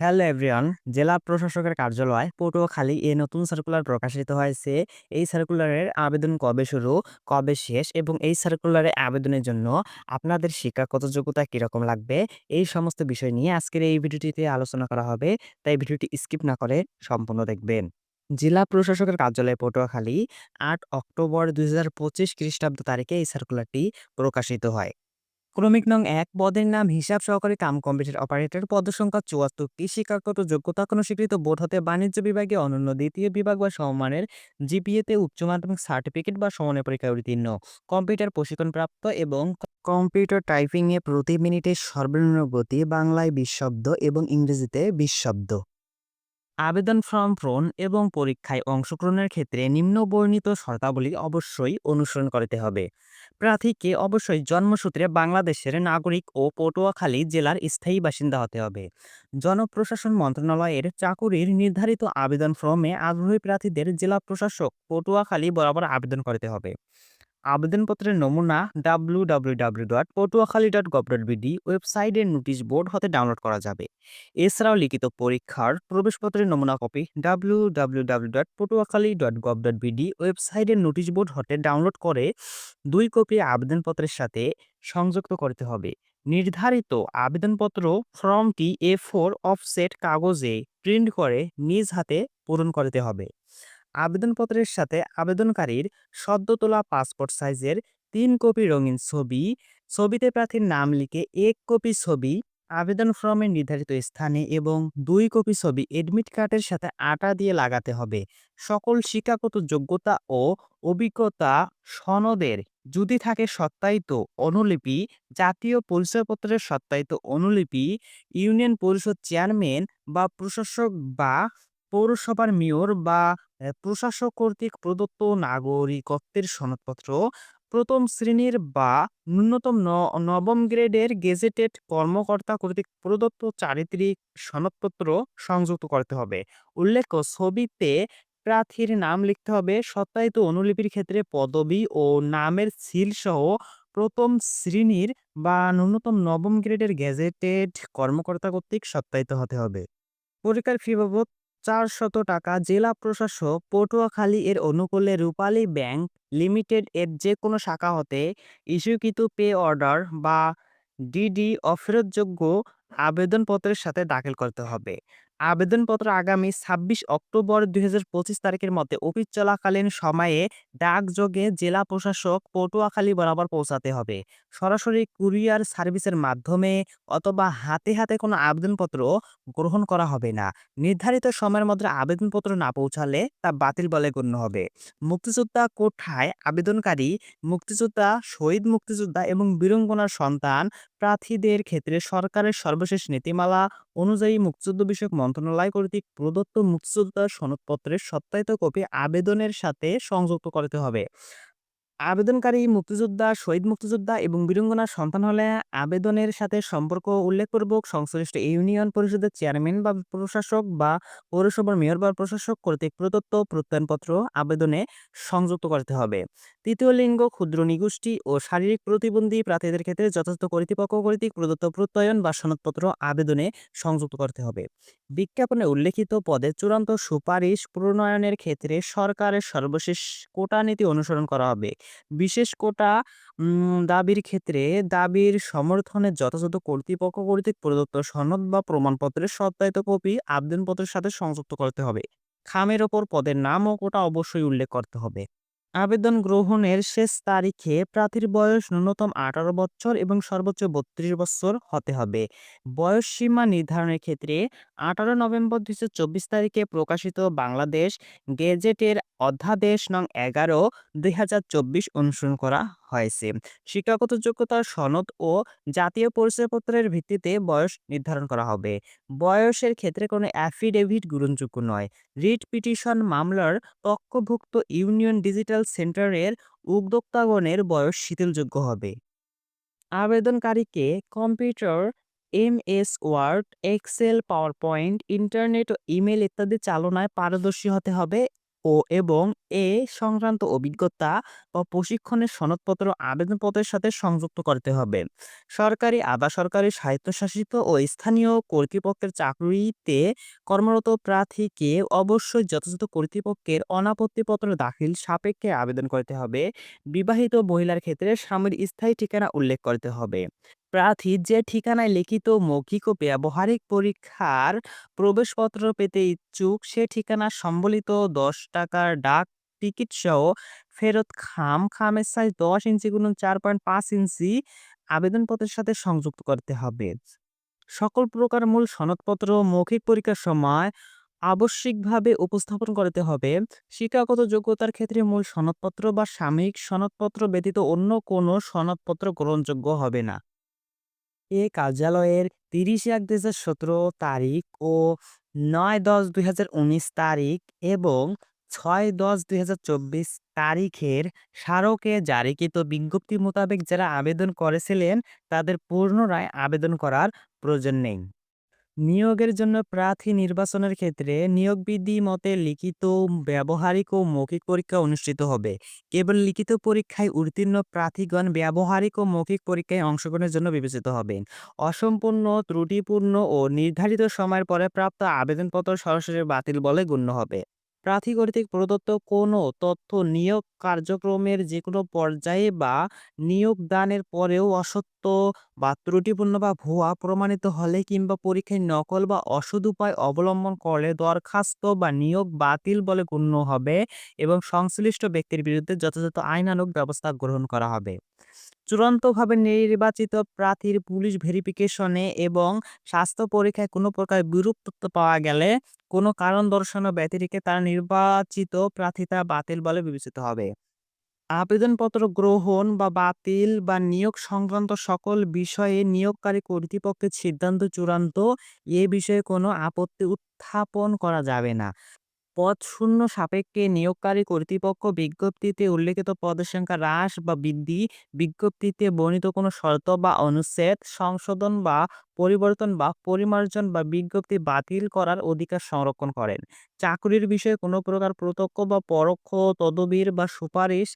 Hello everyone জেলা প্রশাসকের কার্যালয় পটুয়াখালী এ নতুন সার্কুলার প্রকাশিত হয়েছে। এই সার্কুলারের আবেদন কবে শুরু, কবে শেষ এবং এই সার্কুলারে আবেদনের জন্য আপনাদের শিক্ষাগত যোগ্যতা কীরকম লাগবে? এই সমস্ত বিষয় নিয়ে আজকের এই ভিডিওটিতে আলোচনা করা হবে, তাই ভিডিওটি স্কিপ না করে সম্পূর্ণ দেখবেন। জেলা প্রশাসকের কার্যালয় পটুয়াখালী, আট অক্টোবর দুই হাজার পঁচিশ খ্রিস্টাব্দ তারিখে এই সার্কুলারটি প্রকাশিত হয়। ক্রমিক নং এক, পদের নাম হিসাব সহকারী কাম কম্পিউটার অপারেটর। পদ সংখ্যা চুয়াত্তরটি শিক্ষাগত যোগ্যতা কোনো স্বীকৃত বোর্ড হতে বাণিজ্য বিভাগে অনন্য, দ্বিতীয় বিভাগ বা সমমানের জিপিএতে উচ্চ মাধ্যমিক সার্টিফিকেট বা সমানের পরীক্ষায় উত্তীর্ণ। কম্পিউটার প্রশিক্ষণপ্রাপ্ত এবং কম্পিউটার টাইপিংয়ে প্রতি মিনিটে সর্বনিম্ন গতি বাংলায় বিশ শব্দ এবং ইংরেজিতে বিশ শব্দ। আবেদন ফর্ম পূরণ এবং পরীক্ষায় অংশগ্রহণের ক্ষেত্রে নিম্ন বর্ণিত শর্তাবলী অবশ্যই অনুসরণ করতে হবে। প্রার্থীকে অবশ্যই জন্মসূত্রে বাংলাদেশের নাগরিক ও পটুয়াখালী জেলার স্থায়ী বাসিন্দা হতে হবে। জনপ্রশাসন মন্ত্রণালয়ের চাকুরির নির্ধারিত আবেদন ফর্মে আগ্রহী প্রার্থীদের জেলা প্রশাসক পটুয়াখালী বরাবর আবেদন করতে হবে। আবেদনপত্রের নমুনা W W W dot Patuakhali dot gov dot BD ওয়েবসাইটের নোটিশ বোর্ড হতে ডাউনলোড করা যাবে। এছাড়াও লিখিত পরীক্ষার প্রবেশপত্রের নমুনা copy W W W dot Patuakhali dot gov dot BD ওয়েবসাইটের নোটিশ বোর্ড হতে ডাউনলোড করে দুই কপি আবেদনপত্রের সাথে সংযুক্ত করতে হবে। নির্ধারিত আবেদনপত্র ফর্মটি এ ফোর অফসেট কাগজে প্রিন্ট করে নিজ হাতে পূরণ করতে হবে। আবেদনপত্রের সাথে আবেদনকারীর সদ্য তোলা পাসপোর্ট সাইজের তিন কপি রঙিন ছবি, ছবিতে প্রার্থীর নাম লিখে এক কপি ছবি, আবেদন ফর্মের নির্ধারিত স্থানে এবং দুই কপি ছবি এডমিট কার্ডের সাথে আটা দিয়ে লাগাতে হবে। সকল শিক্ষাগত যোগ্যতা ও অভিজ্ঞতা সনদের যদি থাকে সত্যায়িত অনুলিপি, জাতীয় পরিচয়পত্রের সত্যায়িত অনুলিপি, ইউনিয়ন পরিষদ চেয়ারম্যান বা প্রশাসক বা পৌরসভার মেয়র বা প্রশাসক কর্তৃক প্রদত্ত নাগরিকত্বের সনদপত্র প্রথম শ্রেণির বা ন্যূনতম নবম গ্রেডের গেজেটেড কর্মকর্তা কর্তৃক প্রদত্ত চারিত্রিক সনদপত্র সংযুক্ত করতে হবে। উল্লেখ্য, ছবিতে প্রার্থীর নাম লিখতে হবে, সত্যায়িত অনুলিপির ক্ষেত্রে পদবি ও নামের সিল সহ প্রথম শ্রেণির বা ন্যূনতম নবম গ্রেডের গেজেটেড কর্মকর্তা কর্তৃক সত্যায়িত হতে হবে। পরীক্ষার ফি বাবদ চারশত টাকা জেলা প্রশাসক পটুয়াখালী এর অনুকূলে রূপালী ব্যাংক লিমিটেড এর যে কোনো শাখা হতে ইস্যুকৃত পে অর্ডার বা ডিডি অফেরতযোগ্য আবেদনপত্রের সাথে দাখিল করতে হবে। আবেদনপত্র আগামী ছাব্বিশ অক্টোবর দুই হাজার পঁচিশ তারিখের মধ্যে অফিস চলাকালীন সময়ে ডাকযোগে জেলা প্রশাসক পটুয়াখালী বরাবর পৌঁছাতে হবে। সরাসরি কুরিয়ার সার্ভিসের মাধ্যমে অথবা হাতে হাতে কোনো আবেদনপত্র গ্রহণ করা হবে না। নির্ধারিত সময়ের মধ্যে আবেদনপত্র না পৌঁছালে তা বাতিল বলে গণ্য হবে। মুক্তিযোদ্ধা কোঠায় আবেদনকারী, মুক্তিযোদ্ধা, শহীদ মুক্তিযোদ্ধা এবং বীরঙ্গনার সন্তান প্রার্থীদের ক্ষেত্রে সরকারের সর্বশেষ নীতিমালা অনুযায়ী মুক্তিযুদ্ধ বিষয়ক মন্ত্রণালয় কর্তৃক প্রদত্ত মুক্তিযোদ্ধা সনদপত্রের সত্যায়িত কপি আবেদনের সাথে সংযুক্ত করতে হবে। আবেদনকারী মুক্তিযোদ্ধা, শহীদ মুক্তিযোদ্ধা এবং বীরঙ্গনার সন্তান হলে আবেদনের সাথে সম্পর্ক উল্লেখপূর্বক সংশ্লিষ্ট ইউনিয়ন পরিষদের চেয়ারম্যান বা প্রশাসক বা পৌরসভার মেয়র বা প্রশাসক কর্তৃক প্রদত্ত প্রত্যয়নপত্র আবেদনে সংযুক্ত করতে হবে। তৃতীয় লিঙ্গ, ক্ষুদ্র নিগোষ্ঠী ও শারীরিক প্রতিবন্ধী প্রার্থীদের ক্ষেত্রে যথাযথ কর্তৃপক্ষ কর্তৃক প্রদত্ত প্রত্যয়ন বা সনদপত্র আবেদনে সংযুক্ত করতে হবে। বিজ্ঞাপনে উল্লেখিত পদে চূড়ান্ত সুপারিশ প্রণয়নের ক্ষেত্রে সরকারের সর্বশেষ কোটা নীতি অনুসরণ করা হবে। বিশেষ কোটা দাবির ক্ষেত্রে দাবির সমর্থনে যথাযথ কর্তৃপক্ষ কর্তৃক প্রদত্ত সনদ বা প্রমাণপত্রের সত্যায়িত কপি আবেদনপত্রের সাথে সংযুক্ত করতে হবে। খামের ওপর পদের নাম ও কোটা অবশ্যই উল্লেখ করতে হবে। আবেদন গ্রহণের শেষ তারিখে প্রার্থীর বয়স ন্যূনতম আঠারো বছর এবং সর্বোচ্চ বত্রিশ বছর হতে হবে। বয়স সীমা নির্ধারণের ক্ষেত্রে আঠারো নভেম্বর দুই তারিখে প্রকাশিত বাংলাদেশ গেজেটের অধ্যাদেশ নং এগারো দুই হাজার অনুসরণ করা হয়েছে। শিক্ষাগত যোগ্যতার সনদ ও জাতীয় পরিচয়পত্রের ভিত্তিতে বয়স নির্ধারণ করা হবে। বয়সের ক্ষেত্রে কোনো অ্যাফিডেভিট গ্রহণযোগ্য নয়। রিট পিটিশন মামলার পক্ষভুক্ত ইউনিয়ন ডিজিটাল সেন্টারের উদ্যোক্তাগণের বয়স শিথিলযোগ্য হবে। আবেদনকারীকে computer, MS, word, excel power point internet ও ইমেল ইত্যাদি চালনায় পারদর্শী হতে হবে ও এবং এ সংক্রান্ত অভিজ্ঞতা বা প্রশিক্ষণের সনদপত্র আবেদনপত্রের সাথে সংযুক্ত করতে হবে। সরকারি আধা সরকারি স্বায়ত্তশাসিত ও স্থানীয় কর্তৃপক্ষের চাকরিতে কর্মরত প্রার্থীকে অবশ্যই যথাযথ কর্তৃপক্ষের অনাপত্তিপত্র দাখিল সাপেক্ষে আবেদন করতে হবে। বিবাহিত মহিলার ক্ষেত্রে স্বামীর স্থায়ী ঠিকানা উল্লেখ করতে হবে। প্রার্থী যে ঠিকানায় লিখিত মৌখিক ও ব্যবহারিক পরীক্ষার প্রবেশপত্র পেতে ইচ্ছুক, সে ঠিকানা সম্বলিত দশ টাকার ডাক টিকিট সহ ফেরত খাম, খামের সাইজ দশ ইঞ্চি গুণ চার পয়েন্ট পাঁচ ইঞ্চি আবেদনপত্রের সাথে সংযুক্ত করতে হবে। সকল প্রকার মূল সনদপত্র, মৌখিক পরীক্ষার সময় আবশ্যিকভাবে উপস্থাপন করতে হবে। শিক্ষাগত যোগ্যতার ক্ষেত্রে মূল সনদপত্র বা সাময়িক সনদপত্র ব্যতীত অন্য কোনো সনদপত্র গ্রহণযোগ্য হবে না। এ কার্যালয়ের তিরিশে এক দুই সতেরো তারিখ ও নয় দশ দুই হাজার উনিশ তারিখ এবং ছয় দশ দুই হাজার চব্বিশ তারিখের স্মারকে জারিকৃত বিজ্ঞপ্তি মোতাবেক যারা আবেদন করেছিলেন তাদের পুনরায় আবেদন করার প্রয়োজন নেই। নিয়োগের জন্য প্রার্থী নির্বাচনের ক্ষেত্রে নিয়োগ বিধি মতে লিখিত, ব্যবহারিক ও মৌখিক পরীক্ষা অনুষ্ঠিত হবে। কেবল লিখিত পরীক্ষায় উত্তীর্ণ প্রার্থীগণ ব্যবহারিক ও মৌখিক পরীক্ষায় অংশগ্রহণের জন্য বিবেচিত হবেন। অসম্পূর্ণ, ত্রুটিপূর্ণ ও নির্ধারিত সময়ের পরে প্রাপ্ত আবেদনপত্র সরাসরি বাতিল বলে গণ্য হবে। প্রার্থী কর্তৃক প্রদত্ত কোনো তথ্য নিয়োগ কার্যক্রমের যে কোনো পর্যায়ে বা নিয়োগদানের পরেও অসত্য বা ত্রুটিপূর্ণ বা ভুয়া প্রমাণিত হলে কিংবা পরীক্ষায় নকল বা অসৎ উপায় অবলম্বন করলে দরখাস্ত বা নিয়োগ বাতিল বলে গণ্য হবে এবং সংশ্লিষ্ট ব্যক্তির বিরুদ্ধে যথাযথ আইনানুগ ব্যবস্থা গ্রহণ করা হবে। চূড়ান্তভাবে নির্বাচিত প্রার্থীর পুলিশ ভেরিফিকেশনে এবং স্বাস্থ্য পরীক্ষায় কোনো প্রকার বিরূপ তথ্য পাওয়া গেলে কোনো কারণ দর্শানো ব্যতিরেকে তার নির্বাচিত প্রার্থিতা বাতিল বলে বিবেচিত হবে। আবেদনপত্র গ্রহণ বা বাতিল বা নিয়োগ সংক্রান্ত সকল বিষয়ে নিয়োগকারী কর্তৃপক্ষের সিদ্ধান্ত চূড়ান্ত, এ বিষয়ে কোনো আপত্তি উত্থাপন করা যাবে না। পদ শূন্য সাপেক্ষে নিয়োগকারী কর্তৃপক্ষ বিজ্ঞপ্তিতে উল্লেখিত পদের সংখ্যা হ্রাস বা বৃদ্ধি, বিজ্ঞপ্তিতে বর্ণিত কোনো শর্ত বা অনুচ্ছেদ, সংশোধন বা পরিবর্তন বা পরিমার্জন বা বিজ্ঞপ্তি বাতিল করার অধিকার সংরক্ষণ করেন। চাকরির বিষয়ে কোনো প্রকার প্রত্যক্ষ বা পরোক্ষ তদবির বা সুপারিশ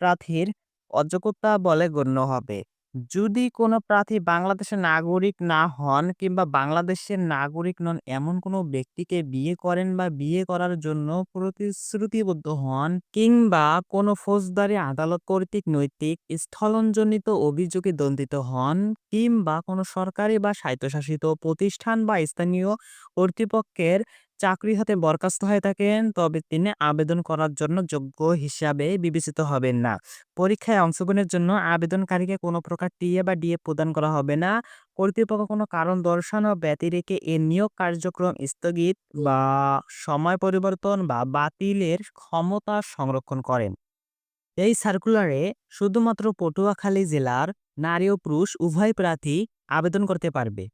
প্রার্থীর অযোগ্যতা বলে গণ্য হবে। যদি কোনো প্রার্থী বাংলাদেশের নাগরিক না হন কিংবা বাংলাদেশের নাগরিক নন, এমন কোনো ব্যক্তিকে বিয়ে করেন বা বিয়ে করার জন্য প্রতিশ্রুতিবদ্ধ হন কিংবা কোনো ফৌজদারি, আদালত কর্তৃক নৈতিক, স্থলনজনিত অভিযোগে দণ্ডিত হন কিংবা কোনো সরকারি বা স্বায়ত্তশাসিত প্রতিষ্ঠান বা স্থানীয় কর্তৃপক্ষের চাকরি হাতে বরখাস্ত হয়ে থাকেন, তবে তিনি আবেদন করার জন্য যোগ্য হিসাবে বিবেচিত হবেন না। পরীক্ষায় অংশগ্রহণের জন্য আবেদনকারীকে কোনো প্রকার টিএ বা ডিএ প্রদান করা হবে না। কর্তৃপক্ষ কোনো কারণ দর্শানো ব্যতিরেকে এ নিয়োগ কার্যক্রম স্থগিত বা সময় পরিবর্তন বা বাতিলের ক্ষমতা সংরক্ষণ করেন। এই সার্কুলারে শুধুমাত্র পটুয়াখালী জেলার নারী ও পুরুষ উভয় প্রার্থী আবেদন করতে পারবে।